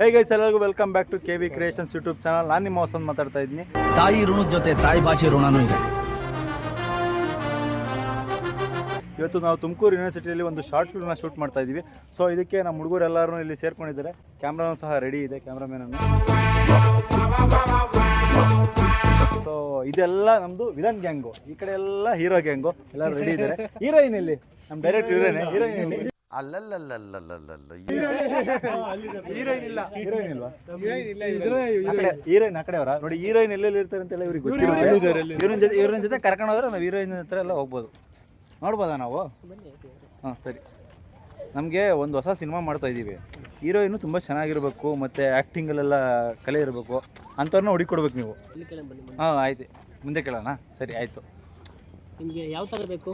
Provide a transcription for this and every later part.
ಹೇ guys ಎಲ್ಲರಿಗೂ welcome back to K V creations YouTube channel ನಾನು ನಿಮ್ಮ ಹೊಸನ್ ಮಾತಾಡ್ತಾ ಇದ್ದೀನಿ. ತಾಯಿ ಋಣದ ಜೊತೆ ತಾಯಿ ಭಾಷೆ ಋಣನೂ ಇದೆ. ಇವತ್ತು ನಾವು ತುಮಕೂರು ಯೂನಿವರ್ಸಿಟಿಯಲ್ಲಿ ಒಂದು ಶಾರ್ಟ್ ಫಿಲ್ಮ್ನ ಶೂಟ್ ಮಾಡ್ತಾ ಇದ್ದೀವಿ. ಸೊ ಇದಕ್ಕೆ ನಮ್ಮ ಹುಡುಗರು ಎಲ್ಲರೂ ಇಲ್ಲಿ ಸೇರ್ಕೊಂಡಿದ್ದಾರೆ. ಕ್ಯಾಮ್ರಾನು ಸಹ ರೆಡಿ ಇದೆ ಕ್ಯಾಮ್ರಾಮೇನನ್ನು ಸೊ ಇದೆಲ್ಲ ನಮ್ಮದು ವಿಲನ್ ಗ್ಯಾಂಗು ಈ ಕಡೆ ಎಲ್ಲ ಹೀರೋ ಗ್ಯಾಂಗು ಎಲ್ಲ ರೆಡಿ ಇದ್ದಾರೆ. ಹೀರೋಯಿನ್ ಇಲ್ಲಿ. ನಮ್ಮ ಡೈರೆಕ್ಟ್ ಹೀರೋಯಿನ್ ಹೀರೋಯಿನ್ ಇಲ್ಲಿ. ಹೀರೋಯಿನ್ ಆ ಕಡೆ ನೋಡಿ ಹೀರೋಯಿನ್ ಎಲ್ಲೆಲ್ಲಿ ಇರ್ತಾರೆ ಅಂತೆಲ್ಲ ಇವ್ರಿಗೆ ಗೊತ್ತಿರುತ್ತೆ ಹೀರೋಯಿನ್ ಜೊತೆ ಜೊತೆ ಕರ್ಕೊಂಡು ಹೋದ್ರೆ ನಾವು ಹೀರೋಯಿನ್ ಹತ್ರ ಎಲ್ಲ ಹೋಗ್ಬೋದು ನೋಡ್ಬೋದಾ ನಾವು ಹಾಂ ಸರಿ ನಮಗೆ ಒಂದು ಹೊಸ ಸಿನಿಮಾ ಮಾಡ್ತಾ ಇದ್ದೀವಿ ಹೀರೋಯಿನು ತುಂಬ ಚೆನ್ನಾಗಿರಬೇಕು ಮತ್ತು ಆ್ಯಕ್ಟಿಂಗಲ್ಲೆಲ್ಲ ಕಲೆ ಇರಬೇಕು ಅಂಥವ್ರನ್ನ ಹುಡುಕೊಡ್ಬೇಕು ನೀವು ಹಾಂ ಆಯ್ತು ಮುಂದೆ ಕೇಳೋಣ ಸರಿ ಆಯಿತು ನಿಮಗೆ ಯಾವ ಥರ ಬೇಕು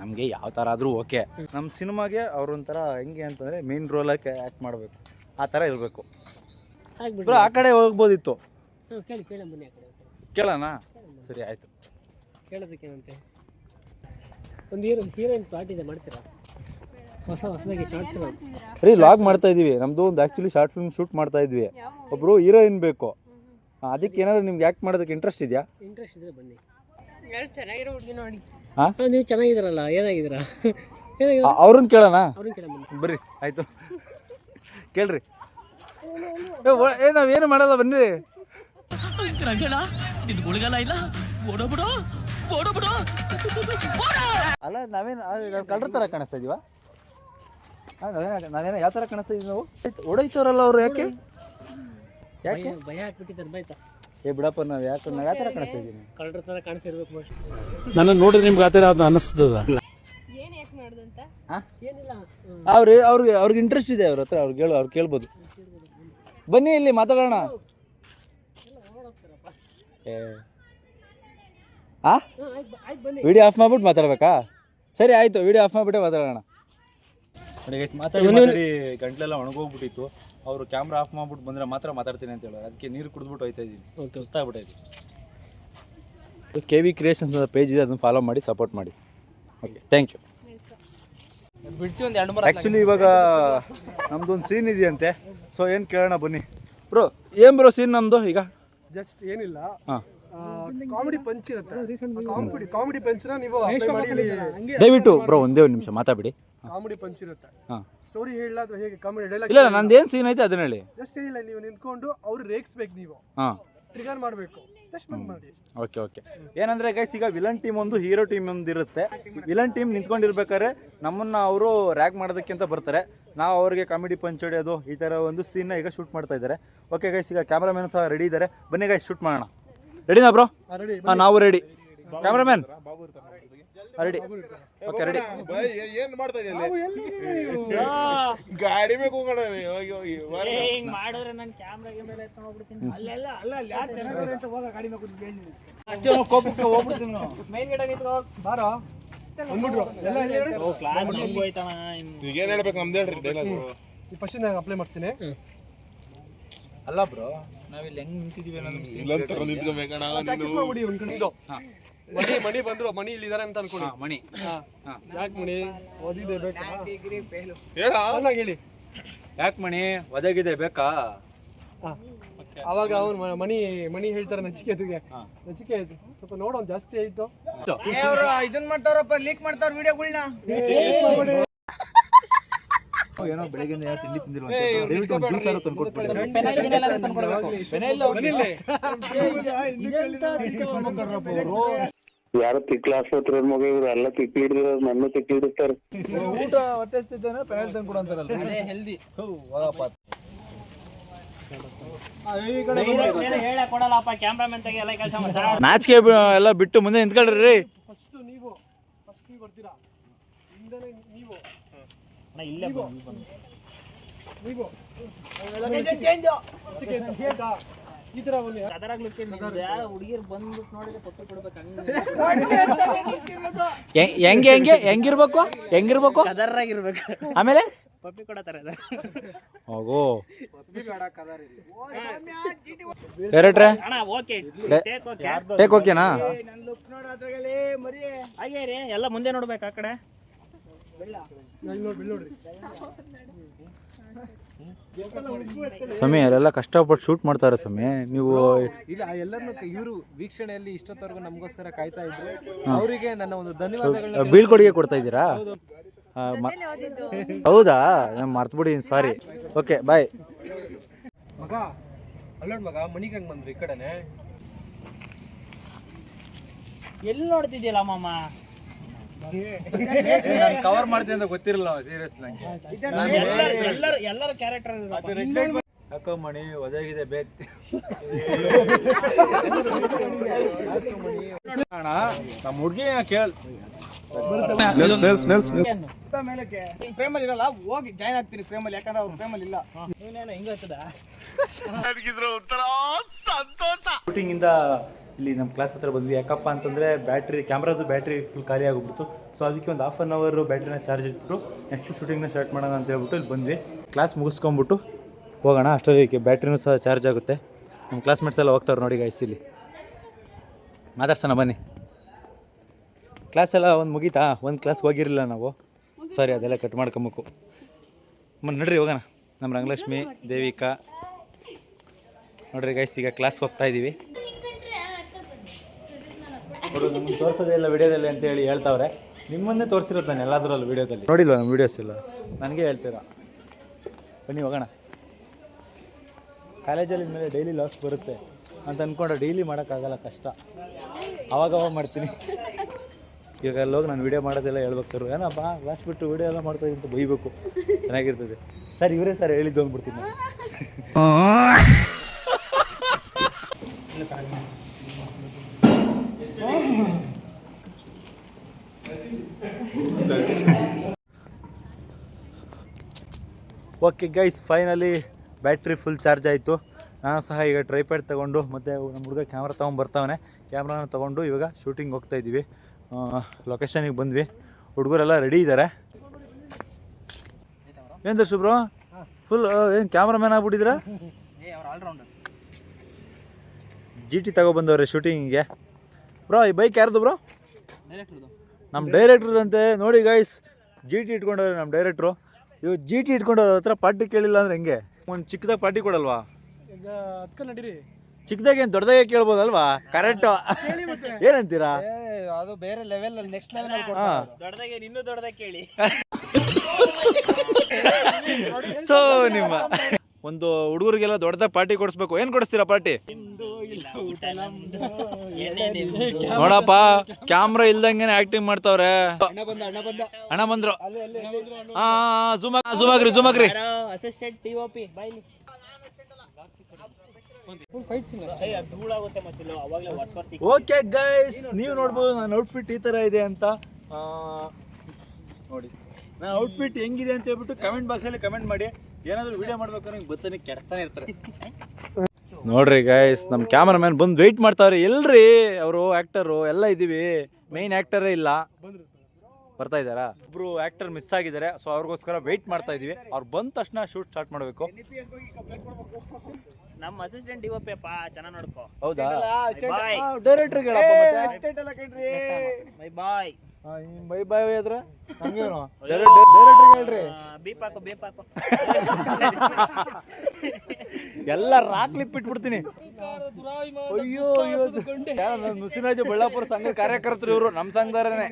ನಮಗೆ ಯಾವ ಥರ ಆದರೂ ಓಕೆ. ನಮ್ಮ ಸಿನಿಮಾಗೆ ಅವ್ರೊಂಥರ ಹೆಂಗೆ ಅಂತಂದರೆ ಮೇನ್ ರೋಲಾಗಿ ಆ್ಯಕ್ಟ್ ಮಾಡಬೇಕು. ಆ ಥರ ಇರಬೇಕು. ಬ್ರೋ ಆ ಕಡೆ ಹೋಗ್ಬೋದಿತ್ತು. ಕೇಳಿ ಕೇಳಿ ಬನ್ನಿ ಆ ಕಡೆ. ಕೇಳೋಣ? ಸರಿ ಆಯಿತು. ಕೇಳೋದಕ್ಕೇನಂತೆ? ಒಂದು ಹೀರೋ ಹೀರೋಯಿನ್ ಪಾರ್ಟ್ ಇದೆ ಮಾಡ್ತೀರಾ? ಹೊಸ ಹೊಸದಾಗಿ ಶಾರ್ಟ್ ಫಿಲ್ಮ್ ರೀ ಲಾಗ್ ಮಾಡ್ತಾ ಇದೀವಿ. ನಮ್ಮದು ಒಂದು ಆ್ಯಕ್ಚುಲಿ ಶಾರ್ಟ್ ಫಿಲ್ಮ್ ಶೂಟ್ ಮಾಡ್ತಾ ಇದ್ವಿ. ಒಬ್ಬರು ಹೀರೋಯಿನ್ ಬೇಕು. ಅದಕ್ಕೆ ಏನಾದರೂ ನಿಮ್ಗೆ ಆ್ಯಕ್ಟ್ ಮಾಡೋದಕ್ಕೆ ಇಂಟ್ರೆಸ್ಟ್ ಇದೆಯಾ? ಇಂಟ್ರೆಸ್ಟ್ ಇದ್ರೆ ಬನ್ನಿ. ಯಾರು ಚೆನ್ನಾಗಿರೋ ಹುಡುಗಿ ನೋಡಿ. ನೀವು ಚೆನ್ನಾಗಿದ್ದೀರಲ್ಲ ಏನಾಗಿದ್ದೀರಾ? ಅವ್ರನ್ನ ಕೇಳೋಣ? ಬರ್ರಿ ಆಯಿತು. ಕೇಳ್ರಿ. ಏ, ನಾವೇನು ಮಾಡಲ್ಲ ಬನ್ನಿ. ಅಲ್ಲ ನಾವೇನು ಕಳ್ರ ಥರ ಕಾಣಿಸ್ತಾ ಇದೀವ? ನಾವೇನ ನಾವೇನೋ ಯಾವ ಥರ ಕಾಣಿಸ್ತಾ ಇದೀವಿ ನಾವು? ಓಡೈತವ್ರಲ್ಲ ಅವ್ರು ಯಾಕೆ? ಯಾಕೆ ಭಯ ಹಾಕ್ಬಿಟ್ಟಿದ್ದಾರೆ ಬಾಯ್ತಾ ಏ ಬಿಡಪ್ಪ ನಾವು ಯಾಕೆ ನಾವು ಯಾವ ಥರ ಕಾಣಿಸ್ತಾ ಇದ್ದೀನಿ ಕಳ್ಳರ ಥರ ಕಾಣಿಸಿರ್ಬೇಕು ಮೋಸ್ಟ್ ನನ್ನ ನೋಡಿದ್ರೆ ನಿಮ್ಗೆ ಆ ಥರ ಅದು ಅನ್ನಿಸ್ತದ. ಏನ್ ಯಾಕೆ ಏನಿಲ್ಲ. ಅವ್ರಿಗೆ ಅವ್ರಿಗೆ ಇಂಟ್ರೆಸ್ಟ್ ಇದೆ ಅವ್ರ ಹತ್ರ ಅವ್ರು ಕೇಳು ಅವ್ರು ಕೇಳ್ಬೋದು. ಬನ್ನಿ ಇಲ್ಲಿ ಮಾತಾಡೋಣ. ಏ. ಆ? ಹಾಂ ಆಯ್ತು ಆಯ್ತು ಬನ್ನಿ. ವಿಡಿಯೋ ಆಫ್ ಮಾಡ್ಬಿಟ್ಟು ಮಾತಾಡ್ಬೇಕಾ? ಸರಿ ಆಯಿತು ವಿಡಿಯೋ ಆಫ್ ಮಾಡಿಬಿಟ್ಟೆ ಮಾತಾಡೋಣ. ನೋಡಿ ಗೈಸ್ ಮಾತಾಡಿ ಮಾತಾಡಿ ಗಂಟ್ಲೆಲ್ಲ ಒಣಗೋಗ್ಬಿಟ್ಟಿತ್ತು. ಅವರು ಕ್ಯಾಮ್ರಾ ಆಫ್ ಮಾಡ್ಬಿಟ್ಟು ಬಂದರೆ ಮಾತ್ರ ಮಾತಾಡ್ತೀನಿ ಅಂತ ಹೇಳೋರು. ಅದಕ್ಕೆ ನೀರು ಕುಡಿದ್ಬಿಟ್ಟು ಹೋಯ್ತಾ ಇದ್ದೀನಿ. ಓಕೆ ಸುಸ್ತಾಗ್ಬಿಟ್ಟೈತಿ ಕೆ ವಿ ಕ್ರಿಯೇಷನ್ಸ್ ಅಂತ ಪೇಜ್ ಇದೆ ಅದನ್ನು ಫಾಲೋ ಮಾಡಿ ಸಪೋರ್ಟ್ ಮಾಡಿ. ಓಕೆ ಥ್ಯಾಂಕ್ ಯು ಆ್ಯಕ್ಚುಲಿ ಇವಾಗ ನಮ್ದೊಂದು ಸೀನ್ ಇದೆಯಂತೆ. ಸೊ ಏನು ಕೇಳೋಣ ಬನ್ನಿ. ಬ್ರೋ ಏನು ಬ್ರೋ ಸೀನ್ ನಮ್ಮದು ಈಗ? ಜಸ್ಟ್ ಏನಿಲ್ಲ. ಹಾಂ. ಕಾಮಿಡಿ ಪಂಚ್ ಇರುತ್ತೆ. ಕಾಮಿಡಿ ಕಾಮಿಡಿ ಪಂಚ್ನ ನೀವು ದಯವಿಟ್ಟು ಬ್ರೋ ಒಂದೇ ಒಂದು ನಿಮಿಷ ಮಾತಾಡಿ ಕಾಮಿಡಿ ಪಂಚ್ ಇರುತ್ತೆ. ಹಾಂ. ಸ್ಟೋರಿ ಹೇಳಲ್ಲ ಅಥವಾ ಹೇಗೆ ಕಾಮಿಡಿ ಡೈಲಾಗ್ ಇಲ್ಲ ನಂದು ಏನು ಸೀನ್ ಐತೆ ಅದನ್ನ ಹೇಳಿ ಜಸ್ಟ್ ಏನಿಲ್ಲ ನೀವು ನಿಂತ್ಕೊಂಡು ಅವ್ರು ರೇಗಿಸ್ಬೇಕು ನೀವು ಹಾಂ ಟ್ರಿಗರ್ ಮಾಡಬೇಕು ಜಸ್ಟ್ ಬಂದ್ ಮಾಡಿ ಓಕೆ ಓಕೆ ಏನಂದ್ರೆ ಗೈಸ್ ಈಗ ವಿಲನ್ ಟೀಮ್ ಒಂದು ಹೀರೋ ಟೀಮ್ ಒಂದು ಇರುತ್ತೆ ವಿಲನ್ ಟೀಮ್ ನಿಂತ್ಕೊಂಡಿರ್ಬೇಕಾದ್ರೆ ನಮ್ಮನ್ನ ಅವರು ರ್ಯಾಗ್ ಮಾಡೋದಕ್ಕೆ ಅಂತ ಬರ್ತಾರೆ ನಾವು ಅವ್ರಿಗೆ ಕಾಮಿಡಿ ಪಂಚ್ ಹೊಡೆಯೋದು ಈ ಥರ ಒಂದು ಸೀನ್ನ ಈಗ ಶೂಟ್ ಮಾಡ್ತಾ ಇದ್ದಾರೆ ಓಕೆ ಗೈಸ್ ಈಗ ಕ್ಯಾಮ್ರಾಮನ್ ಸಹ ರೆಡಿ ಇದ್ದಾರೆ ಬನ್ನಿ ಗೈಸ್ ಶೂಟ್ ಮಾಡೋಣ ರೆಡಿನಾ ಬ್ರೋ ರೆಡಿ ಹಾಂ ನಾವು ready cameraman ready okay ready ಏನ್ ಮಾಡ್ತಾ ಇದೆಯಲ್ಲ ಗಾಡಿ ಬೇಕು ಹೋಗೋಣ ಹೋಗಿ ಹೋಗಿ ಮಾಡಿದ್ರೆ ನಾನು ಕ್ಯಾಮ್ರಾ ಗಿಮ್ರಾ ಎತ್ಕೊಂಡು ಹೋಗ್ಬಿಡ್ತೀನಿ. ಕೋಪಕ್ಕೆ ಹೋಗ್ಬಿಡ್ತೀನಿ ಮೇಲ್ಗಡೆ ನಿಂತ್ಕೋ ಬಾರೋ. ಬಂದ್ಬಿಟ್ರು. ಎಲ್ಲ ಇಲ್ಲಿ ಹೇಳಿ. ಓ ಕ್ಲಾಸ್ ಹೋಯ್ತಾನ ಈಗ ಏನ್ ಹೇಳ್ಬೇಕು ನಮ್ದು ಹೇಳ್ರಿ ಡೈಲಾಗ್ ಈ ಫಸ್ಟ್ ನಾನು ಅಪ್ಲೈ ಮಾಡ್ತೀನಿ. ಅಲ್ಲ ಬ್ರೋ ನಾವಿಲ್ಲಿ ಹೆಂಗ್ ನಿಂತಿದೀವಿ ಮಣಿ ಮಣಿ ಬಂದ್ರು ಮಣಿ ಇಲ್ಲಿ ಇದಾರೆ ಅಂತ ಅನ್ಕೊಳ್ಳಿ. ಮಣಿ ಯಾಕೆ ಮಣಿ ಓದಿದೆ ಬೇಕಾ? ಹೇಳ? ಚೆನ್ನಾಗಿ ಹೇಳಿ. ಯಾಕೆ ಮಣಿ ಒದಗಿದೆ ಬೇಕಾ? ಅವಾಗ ಅವನು ಮಣಿ ಮಣಿ ಹೇಳ್ತಾರೆ ನಚಿಕೇತಿಗೆ ನಚಿಕೇತ್ ಸ್ವಲ್ಪ ನೋಡೋನ್ ಜಾಸ್ತಿ ಆಯ್ತು. ಇದನ್ನ ಮಾಡ್ತಾರಪ್ಪ ಲೀಕ್ ಮಾಡ್ತಾರ ವಿಡಿಯೋಗಳನ್ನ ಏನೋ ಬೆಳಿಗ್ಗೆ ತಿಂಡಿ ತಿಂದಿರೋ ದಯವಿಟ್ಟು ಒಂದು ಜ್ಯೂಸ್ ಆದ್ರೂ ತಂದ್ಕೊಟ್ಬಿಡಿ ಯಾರೋ ತಿಕ್ಲ ಆಸ್ಪತ್ರೆ ಮಗ ಇವ್ರು ಎಲ್ಲ ತಿಕ್ಕಿಡಿದ್ರು ನನ್ನ ತಿಕ್ಕಿ ಹಿಡಿಸ್ತಾರೆ. ಊಟ ಹೊಟ್ಟೆ ಹಸ್ತಿದ್ದಾನೆ ಪೆನಲ್ ತಂದು ಕೊಡು ಅಂತಾರಲ್ಲ ಹೆಲ್ದಿ ಹೋಗಪ್ಪ ಕೊಡಲ್ಲಪ್ಪ ಕ್ಯಾಮ್ರಾಮನ್ ತೆಗೆ ಎಲ್ಲ ಕೆಲಸ ಮಾಡ್ತಾರೆ ನಾಚಿಕೆ ಎಲ್ಲ ಬಿಟ್ಟು ಮುಂದೆ ನಿಂತ್ಕೊಳ್ರಿ. ರೀ ಫಸ್ಟ್ ನೀವು ಫಸ್ಟ್ ನೀವು ಬರ್ತೀರಾ? ಹಿಂದೆನೆ ನೀವು. ಇಲ್ಲೇ ಬಂದು ನೀವು ಚೇಂಜ್. ಈ ತರ ಬನ್ನಿ ಅದರಾಗ್ಲಿಕ್ಕೆ ಹುಡುಗಿರು ಬಂದ್ಬಿಟ್ಟು ನೋಡಿದ್ರೆ ಪಪ್ಪಿ ಕೊಡ್ಬೇಕು ಹೆಂಗೆ. ಹೆಂಗೆ ಹೆಂಗಿರ್ಬೇಕು? ಹೆಂಗಿರ್ಬೇಕು? ಅದರಾಗಿರ್ಬೇಕು ಆಮೇಲೆ? ಪಪ್ಪಿ ಕೊಡತಾರೆ ಹೋಗೋ ಎರಡ್ರೆ ಅಣ್ಣ ಓಕೆ ಟೇಕ್ ಓಕೆ ಟೇಕ್ ಓಕೆನಾ ಹಾಗೆ ರೀ ಎಲ್ಲ ಮುಂದೆ ನೋಡ್ಬೇಕು ಆ ಕಡೆ ಇಲ್ಲಿ ನೋಡಿ ಇಲ್ಲಿ ನೋಡ್ರಿ ಸ್ವಾಮಿ ಅಲ್ಲೆಲ್ಲ ಕಷ್ಟಪಟ್ಟು ಶೂಟ್ ಮಾಡ್ತಾರೆ ಸ್ವಾಮಿ. ನೀವು ಇಲ್ಲ ಎಲ್ಲರನ್ನು ಇವರು ವೀಕ್ಷಣೆಯಲ್ಲಿ ಇಷ್ಟೊತ್ತವರೆಗೂ ನಮಗೋಸ್ಕರ ಕಾಯ್ತಾ ಇದ್ರು. ಅವರಿಗೆ ನನ್ನ ಒಂದು ಧನ್ಯವಾದಗಳನ್ನ ಬೀಳ್ಕೊಡುಗೆ ಕೊಡ್ತಾ ಇದ್ದೀರಾ? ಹೌದಾ? ನಾನು ಮರ್ತ್ಬಿಟ್ಟಿದ್ದೀನಿ ಸಾರಿ ಓಕೆ ಬಾಯ್ ಮಗ ಅಲ್ಲೋಡ್ ಮಗ ಮಣಿಗಂಗ್ ಬಂದ್ರು ಈ ಕಡೆನೆ? ಎಲ್ಲಿ ನೋಡ್ತಿದ್ದೀಯಲ್ಲ ಮಾಮ? ನಾನು ಕವರ್ ಮಾಡ್ತೀನಿ ಅಂತ ಗೊತ್ತಿರಲ್ಲ ಸೀರಿಯಸ್ ನಂಗೆ. ಎಲ್ಲರೂ ಕ್ಯಾರೆಕ್ಟರ್ ಮಣಿ ಒದಗಿದೆ ಬೇಕ್ ಅಣ್ಣ ನಮ್ಮ ಹುಡುಗಿ ಕೇಳ ಇರಲ್ಲ ಹೋಗಿ ಜಾಯ್ನ್ ಆಗ್ತೀನಿ ಪ್ರೇಮಲ್ಲಿ ಯಾಕಂದ್ರೆ ಅವ್ರ ಪ್ರೇಮಲ್ಲಿ ಇಲ್ಲ. ನೀನೇನು ಸಂತೋಷ. ಶೂಟಿಂಗ್ ಇಂದ ಇಲ್ಲಿ ನಮ್ಮ ಕ್ಲಾಸ್ ಹತ್ರ ಬಂದ್ವಿ ಯಾಕಪ್ಪ ಅಂತಂದರೆ ಬ್ಯಾಟ್ರಿ ಕ್ಯಾಮ್ರಾದು ಬ್ಯಾಟ್ರಿ ಫುಲ್ ಖಾಲಿ ಆಗಿಬಿಡ್ತು ಸೊ ಅದಕ್ಕೆ ಒಂದು ಹಾಫ್ ಅನ್ ಅವರು ಬ್ಯಾಟ್ರಿನ ಚಾರ್ಜ್ ಇಟ್ಬಿಟ್ಟು ನೆಕ್ಸ್ಟ್ ಶೂಟಿಂಗ್ನ ಸ್ಟಾರ್ಟ್ ಮಾಡೋಣ ಅಂತ ಹೇಳ್ಬಿಟ್ಟು ಇಲ್ಲಿ ಬಂದ್ವಿ. ಕ್ಲಾಸ್ ಮುಗಿಸ್ಕೊಂಬಿಟ್ಟು ಹೋಗೋಣ. ಅಷ್ಟೊತ್ತಿಗೆ ಬ್ಯಾಟ್ರಿನೂ ಸಹ ಚಾರ್ಜ್ ಆಗುತ್ತೆ. ನಮ್ಮ ಕ್ಲಾಸ್ಮೇಟ್ಸ್ ಎಲ್ಲ ಹೋಗ್ತಾರೆ ನೋಡಿ ಗೈಸ್ ಇಲ್ಲಿ. ಮಾತಾಡ್ಸೋಣ ಬನ್ನಿ. ಕ್ಲಾಸ್ ಎಲ್ಲ ಒಂದು ಮುಗೀತಾ? ಒಂದು ಕ್ಲಾಸ್ಗೆ ಹೋಗಿರಲಿಲ್ಲ ನಾವು. ಸಾರಿ ಅದೆಲ್ಲ ಕಟ್ ಮಾಡ್ಕೊಬೇಕು. ಮನ್ ನಡ್ರಿ, ಹೋಗೋಣ. ನಮ್ಮ ರಂಗಲಕ್ಷ್ಮಿ, ದೇವಿಕಾ. ನೋಡ್ರಿ ಗೈಸ್ ಈಗ ಕ್ಲಾಸ್ಗೆ ಹೋಗ್ತಾ ಇದ್ದೀವಿ ಅವರು ನಮ್ಗೆ ತೋರಿಸೋದೇ ಇಲ್ಲ ವಿಡಿಯೋದಲ್ಲಿ ಅಂತ ಹೇಳಿ ಹೇಳ್ತಾವ್ರೆ. ನಿಮ್ಮನ್ನೇ ತೋರಿಸಿರೋದು ನಾನು ಎಲ್ಲಾದ್ರಲ್ಲೂ ವಿಡಿಯೋದಲ್ಲಿ. ನೋಡಿಲ್ವ ನಮ್ಮ ವಿಡಿಯೋಸ್ ಇಲ್ಲ ನನಗೆ ಹೇಳ್ತೀರಾ? ಬನ್ನಿ ಹೋಗೋಣ. ಕಾಲೇಜಲ್ಲಿ ಮೇಲೆ ಡೈಲಿ ಲಾಸ್ ಬರುತ್ತೆ ಅಂತ ಅಂದ್ಕೊಂಡು ಡೈಲಿ ಮಾಡೋಕ್ಕಾಗಲ್ಲ ಕಷ್ಟ. ಅವಾಗವಾಗ ಅವಾಗ ಮಾಡ್ತೀನಿ. ಇವಾಗ ಅಲ್ಲಿ ಹೋಗಿ ನಾನು ವಿಡಿಯೋ ಮಾಡೋದೆಲ್ಲ ಹೇಳ್ಬೇಕು ಸರ್. ಏನಪ್ಪ ಕ್ಲಾಸ್ ಬಿಟ್ಟು ವಿಡಿಯೋ ಎಲ್ಲ ಮಾಡ್ತಾ ಅಂತ ಬೈಬೇಕು. ಚೆನ್ನಾಗಿರ್ತದೆ. ಸರ್ ಇವರೇ ಸರ್ ಹೇಳಿದ್ದು ಅಂದ್ಬಿಡ್ತೀನಿ. Okay guys finally battery full charge ಆಯಿತು. ನಾನು ಸಹ ಈಗ ಟ್ರೈಪ್ಯಾಡ್ ತೊಗೊಂಡು ಮತ್ತು ನಮ್ಮ ಹುಡುಗ ಕ್ಯಾಮ್ರಾ ತೊಗೊಂಡು ಬರ್ತಾವನೆ. ಕ್ಯಾಮ್ರಾನ ತೊಗೊಂಡು ಇವಾಗ ಶೂಟಿಂಗ್ ಹೋಗ್ತಾ ಇದ್ದೀವಿ ಲೊಕೇಶನಿಗೆ ಬಂದ್ವಿ. ಹುಡುಗರೆಲ್ಲ ರೆಡಿ ಇದ್ದಾರೆ ಏನು ದರ್ಶು ಬ್ರೋ ಫುಲ್ ಏನು ಕ್ಯಾಮ್ರಾಮ್ಯಾನ್ ಆಗ್ಬಿಟ್ಟಿದ್ದೀರಾ ಜಿ ಟಿ ತಗೊಬಂದವ್ರೆ ಶೂಟಿಂಗಿಗೆ ಬ್ರೋ ಈ ಬೈಕ್ ಯಾರ್ದು ಬ್ರೋ ನಮ್ಮ ಡೈರೆಕ್ಟ್ರದಂತೆ ನೋಡಿ ಗೈಸ್ ಜಿ ಟಿ ಇಟ್ಕೊಂಡವ್ರೆ ನಮ್ಮ ಡೈರೆಕ್ಟ್ರು ಇವ್ ಜಿ ಟಿ ಇಟ್ಕೊಂಡು ಹತ್ರ ಪಾರ್ಟಿ ಕೇಳಿಲ್ಲ ಅಂದ್ರೆ ಹೆಂಗೆ? ಒಂದು ಚಿಕ್ಕದಾಗ ಪಾರ್ಟಿ ಕೊಡಲ್ವಾ? ಈಗ ನಡೀರಿ. ಚಿಕ್ಕದಾಗಿ ಏನು ದೊಡ್ಡದಾಗೆ ಕೇಳ್ಬೋದಲ್ವಾ? ಕರೆಕ್ಟ್ ಏನಂತೀರಾ? ಅದು ಬೇರೆ ಲೆವೆಲ್ ಅಲ್ಲಿ ನೆಕ್ಸ್ಟ್ ಲೆವೆಲ್ ಅಲ್ಲಿ ದೊಡ್ಡದಾಗೆ ಇನ್ನೂ ದೊಡ್ಡದಾಗಿ ಕೇಳಿ. ಸೊ ನಿಮ್ಮ. ಒಂದು ಹುಡುಗರಿಗೆಲ್ಲ ದೊಡ್ಡದಾಗ ಪಾರ್ಟಿ ಕೊಡಿಸ್ಬೇಕು. ಏನು ಕೊಡಿಸ್ತೀರಾ ಪಾರ್ಟಿ? ನೋಡಪ್ಪ ಕ್ಯಾಮ್ರಾ ಇಲ್ದಂಗೆ ಆಕ್ಟಿಂಗ್ ಮಾಡ್ತಾವ್ರೆ. ಅಣ್ಣ ಬಂದ ಅಣ್ಣ ಬಂದ. ಹಣ ಬಂದ್ರು. ಹಾ ಜುಮಾಗ್ರಿ ಜುಮಾಗ್ರಿ ಓಕೆ ಗೈಸ್ ನೀವು ನೋಡ್ಬೋದು ನನ್ನ ಔಟ್ಫಿಟ್ ಈ ತರ ಇದೆ ಅಂತ. ಆ, ನೋಡಿ. ನನ್ನ ಔಟ್ಫಿಟ್ ಹೆಂಗಿದೆ ಅಂತ ಹೇಳ್ಬಿಟ್ಟು ಕಮೆಂಟ್ ಬಾಕ್ಸಲ್ಲಿ ಕಮೆಂಟ್ ಮಾಡಿ. ಏನಾದರೂ ವಿಡಿಯೋ ಮಾಡ್ಬೇಕಾದ್ರೆ ಬತ್ತನೆ ಕೆಡ್ತಾನೆ ಇರ್ತಾರೆ. ನೋಡ್ರಿ ಗೈಸ್ ನಮ್ಮ ಕ್ಯಾಮ್ರಾಮ್ಯಾನ್ ಬಂದು ವೆಯ್ಟ್ ಮಾಡ್ತಾವ್ರಿ. ಎಲ್ರಿ? ಅವರು ಆ್ಯಕ್ಟರು ಎಲ್ಲ ಇದ್ದೀವಿ ಮೈನ್ ಆ್ಯಕ್ಟರೇ ಇಲ್ಲ. ಬರ್ತಾ ಇದ್ದಾರಾ? ಒಬ್ರು ಆ್ಯಕ್ಟರ್ ಮಿಸ್ ಆಗಿದ್ದಾರೆ. ಸೊ ಅವ್ರಿಗೋಸ್ಕರ ವೆಯ್ಟ್ ಮಾಡ್ತಾ ಇದೀವಿ. ಅವ್ರು ಬಂದ ತಕ್ಷಣ ಶೂಟ್ ಸ್ಟಾರ್ಟ್ ಮಾಡಬೇಕು. ನಮ್ಮ ಅಸಿಸ್ಟೆಂಟ್ ಇವಪ್ಪ ಚೆನ್ನಾಗಿ ನೋಡ್ಕೋ. ಹೌದಾ? ಬೈ ಬಾಯ್ ಬೈ ಬೈ ಅದ್ರ ಹಂಗೇನು ಡೈರೆಕ್ಟ್ರಿಗೆ ಹೇಳ್ರಿ. ಬೀಪಾಕು ಬೀಪಾಕು ಎಲ್ಲ ರಾಕ್ ಲಿಪ್ ಇಟ್ಬಿಡ್ತೀನಿ. ಅಯ್ಯೋ ನುಸಿರಾಜ ಬಳ್ಳಾಪುರ ಸಂಘ ಕಾರ್ಯಕರ್ತರು ಇವರು ನಮ್ಮ ಸಂಘದಾರನೇ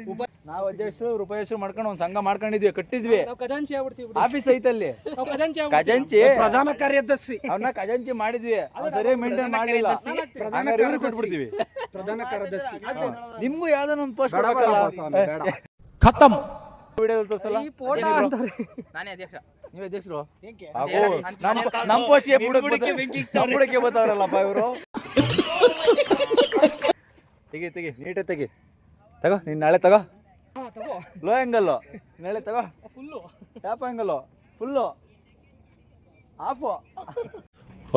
ನಾವು ಅಧ್ಯಕ್ಷರು ರೂಪಾಯಿ ಮಾಡ್ಕೊಂಡು ಒಂದು ಸಂಘ ಮಾಡ್ಕೊಂಡಿದ್ವಿ ಕಟ್ಟಿದ್ವಿ. ಖಜಾಂಚಿ ಆಫೀಸ್ ಐತಲ್ಲಿ. ಅಲ್ಲಿ ಖಜಾಂಚಿ ಪ್ರಧಾನ ಕಾರ್ಯದರ್ಶಿ. ಅವನ್ನ ಖಜಾಂಚಿ ಮಾಡಿದ್ವಿ. ಅವ್ನ್ ಸರಿಯಾಗಿ ಮೇಂಟೈನ್ ಮಾಡಿಲ್ಲ. ಕೊಟ್ಬಿಡ್ತೀವಿ. ಪ್ರಧಾನ ಕಾರ್ಯದರ್ಶಿ. ನಿಮ್ಗೂ ಯಾವ್ದಾನ ಒಂದು ಪೋಸ್ಟ್ ಖತಮ್ ನಾನೇ ಅಧ್ಯಕ್ಷ. ನೀವ್ ಅಧ್ಯಕ್ಷರು? ಬುಡಕ್ಕೆ ಬರ್ತಾವ್ರಲ್ಲಪ್ಪ ಇವರು? ತೆಗಿ ತೆಗಿ ನೀಟೇ ತೆಗಿ. ತಗೋ ನೀನ್ ನಾಳೆ ತಗೋ. ಲೋ ನಾಳೆ ತಗೋ. Full tap full off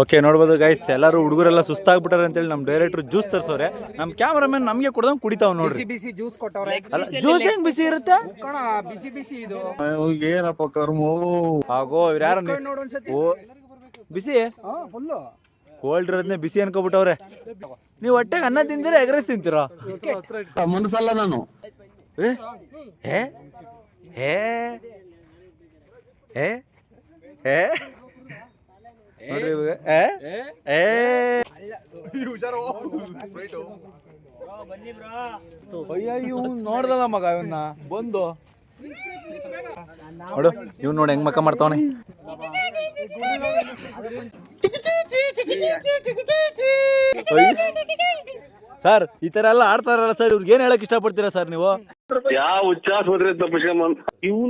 okay ನೋಡ್ಬೋದು ಗೈಸ್ ಎಲ್ಲರೂ ಹುಡುಗರೆಲ್ಲ ಸುಸ್ತಾಗ್ಬಿಟ್ಟಾರೆ ಅಂತೇಳಿ ನಮ್ಮ ಡೈರೆಕ್ಟರ್ ಜ್ಯೂಸ್ ತರ್ಸೋರೆ ನಮ್ಮ ಕ್ಯಾಮ್ರಾಮನ್ ನಮಗೆ ಕೊಡ್ದಂಗೆ ಕುಡಿತಾವ್ ನೋಡಿ ಬಿಸಿ ಜ್ಯೂಸ್ ಕೊಟ್ಟವ್ರೆ. ಅಲ್ಲ ಜ್ಯೂಸ್ ಹೆಂಗ್ ಬಿಸಿ ಇರುತ್ತೆ? ಕಣ ಬಿಸಿ ಬಿಸಿ ಇದು. ಏನಪ್ಪ ಕರ್ಮೋ? ಆಗೋ ಇವ್ರು ಯಾರು ನೋಡು ಒಂದ್ಸತಿ. ಓ ಬಿಸಿ? ಹಾ ಫುಲ್ಲು ಕೋಲ್ಡ್ ಇರೋದನ್ನೇ ಬಿಸಿ ಅನ್ಕೋಬಿಟ್ಟವ್ರೆ. ನೀವು ಹೊಟ್ಟೆಗೆ ಅನ್ನ ತಿಂತೀರಾ ಎಗ್ರೆಸ್ ತಿಂತೀರಾ? ಮನಸ್ಸಲ್ಲ ನಾನು. ಏ? ಏ ಏ ಏ ಏ ನೋಡ್ರಿ ಇವಾಗ. ಏ? ಏ? ಅಯ್ಯ ಇವ್ನು ನೋಡ್ದಲ್ಲ ಮಗ ಇವನ್ನ ಬಂದು. ನೋಡು ಇವ್ನು ನೋಡಿ ಹೆಂಗ್ ಮಕ್ಕ ಮಾಡ್ತಾವನೆ. ಸರ್ ಈ ತರ ಎಲ್ಲ ಆಡ್ತಾರಲ್ಲ ಸರ್ ಇವ್ರಿಗೆ ಏನ್ ಹೇಳಕ್ ಇಷ್ಟಪಡ್ತೀರಾ ಸರ್ ನೀವು? ಯಾವ ಹುಚ್ಚಾಸ್ಪತ್ರೆ ತಪ್ಪಿಸ್ಕೊಂಬಂದ್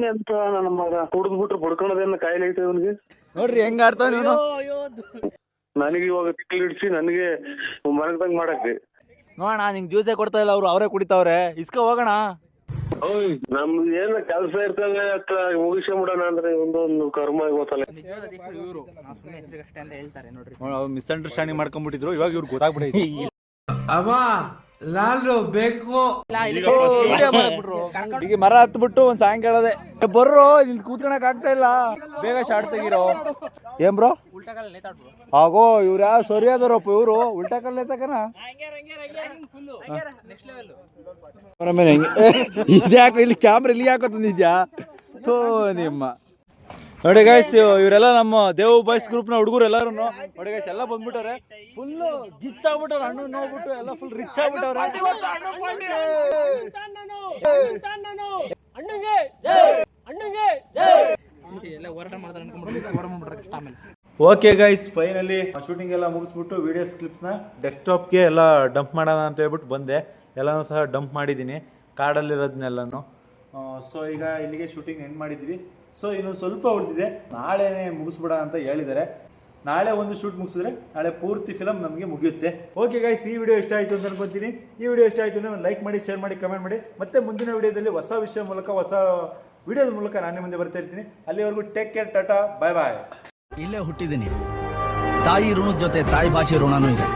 ಎಂತ ನನ್ನ ಮಗ ಕುಡ್ದು ಬಿಟ್ರು ಪಡ್ಕೊಳೋದೇನ ಕಾಯಿಲೆ ಐತೆ ಇವನ್ಗೆ? ನೋಡ್ರಿ ಹೆಂಗ್ ಆಡ್ತಾವ ನೀವು ನನಗೆ ಇವಾಗ ತಿಕ್ಲು ಇಡ್ಸಿ ನನಗೆ ಮನಗ್ದಂಗ್ ಮಾಡಕ್ಕೆ. ನೋಡೋಣ ನಿಂಗ್ ಜ್ಯೂಸೇ ಕೊಡ್ತಾ ಇಲ್ಲ ಅವ್ರು ಅವರೇ ಕುಡಿತಾವ್ರೆ. ಇಸ್ಕ ಹೋಗೋಣ. ಓಯ್ ನಮ್ದು ಏನ ಕೆಲ್ಸ ಇರ್ತದೆ ಅತ್ತ ಮುಗಿಸ್ಕೊಂಬಿಡೋಣ ಅಂದ್ರೆ ಒಂದೊಂದು ಕರ್ಮ ಗೊತ್ತಲ್ಲ ಮಿಸ್ಅಂಡರ್ಸ್ಟ್ಯಾಂಡಿಂಗ್ ಮಾಡ್ಕೊಂಡ್ಬಿಟ್ಟಿದ್ರು ಇವಾಗ ಇವ್ರು ಗೊತ್ತಾಗ್ಬಿಟ್ಟೈತಿ ಈಗ ಮರ ಹತ್ಬಿಟ್ಟು ಒಂದ್ ಸಾಯಂಕಾಲದೆ ಬರ್ರೋ ಇಲ್ಲಿ ಕೂತ್ಕೊಳಕ್ ಆಗ್ತಾ ಇಲ್ಲ. ಬೇಗ ಶಾರ್ಟ್ ತೆಗಿರೋ. ಏನ್ ಬ್ರೋ? ಆಗೋ ಇವ್ರ ಯಾವ ಸರಿ ಅದಾರಪ್ಪ ಇವ್ರು? ಉಲ್ಟಾ ಕಲ್ ಎತ್ತಕನ ಆಮೇಲೆ ಹೆಂಗೆ ಇದ್ಯಾಕೋ ಇಲ್ಲಿ ಕ್ಯಾಮ್ರಾ ಇಲ್ಲಿ ಯಾಕೋ ತಂದಿದ್ಯಾ? ತೋ ನಿಮ್ಮ. ನೋಡಿ ಗೈಸ್ ಇವರೆಲ್ಲ ನಮ್ಮ ದೇವ್ ಬಾಯ್ಸ್ ಗ್ರೂಪ್ನ ಹುಡುಗರು ಎಲ್ಲಾರು ನೋಡಿ ಗೈಸ್ ಎಲ್ಲ ಬಂದ್ಬಿಟ್ಟಾರೆ ಫುಲ್ ಗಿಚ್ ಆಗ್ಬಿಟ್ಟವ್ರೆ ಹಣ್ಣು ನೋಡ್ಬಿಟ್ಟು ಎಲ್ಲ ಫುಲ್ ರಿಚ್ ಆಗ್ಬಿಟ್ಟವ್ರೆ. ಅಣ್ಣಂಗೆ ಅಣ್ಣಂಗೆ ಓಕೆ ಗೈಸ್ ಫೈನಲಿ ಶೂಟಿಂಗ್ ಎಲ್ಲ ಮುಗಿಸ್ಬಿಟ್ಟು ವಿಡಿಯೋಸ್ ಕ್ಲಿಪ್ನ ಡೆಸ್ಕ್ಟಾಪ್ಗೆ ಎಲ್ಲ ಡಂಪ್ ಮಾಡೋಣ ಅಂತ ಹೇಳ್ಬಿಟ್ಟು ಬಂದೆ. ಎಲ್ಲನೂ ಸಹ ಡಂಪ್ ಮಾಡಿದ್ದೀನಿ. ಕಾರ್ಡಲ್ಲಿರೋದನ್ನೆಲ್ಲನೂ ಸೊ ಈಗ ಇಲ್ಲಿಗೆ ಶೂಟಿಂಗ್ ಎಂಡ್ ಮಾಡಿದ್ವಿ. ಸೊ ಇನ್ನೊಂದು ಸ್ವಲ್ಪ ಉಳಿದಿದೆ. ನಾಳೆನೇ ಮುಗಿಸ್ಬಿಡ ಅಂತ ಹೇಳಿದ್ದಾರೆ. ನಾಳೆ ಒಂದು ಶೂಟ್ ಮುಗಿಸಿದ್ರೆ ನಾಳೆ ಪೂರ್ತಿ ಫಿಲಮ್ ನಮಗೆ ಮುಗಿಯುತ್ತೆ. ಓಕೆ ಗೈಸ್ ಈ ವಿಡಿಯೋ ಇಷ್ಟ ಆಯಿತು ಅಂತ ಅನ್ಕೊತೀನಿ. ಈ ವಿಡಿಯೋ ಇಷ್ಟ ಆಯಿತು ಅಂದರೆ ಲೈಕ್ ಮಾಡಿ ಶೇರ್ ಮಾಡಿ ಕಮೆಂಟ್ ಮಾಡಿ. ಮತ್ತೆ ಮುಂದಿನ ವಿಡಿಯೋದಲ್ಲಿ ಹೊಸ ವಿಷಯ ಮೂಲಕ, ಹೊಸ ವಿಡಿಯೋದ ಮೂಲಕ ನಾನು ಮುಂದೆ ಬರ್ತಾ ಇರ್ತೀನಿ. ಅಲ್ಲಿವರೆಗೂ take care Tata bye bye ಇಲ್ಲೇ ಹುಟ್ಟಿದ್ದೀನಿ. ತಾಯಿ ಋಣದ ಜೊತೆ ತಾಯಿ ಭಾಷೆ ಋಣನೂ ಇದೆ.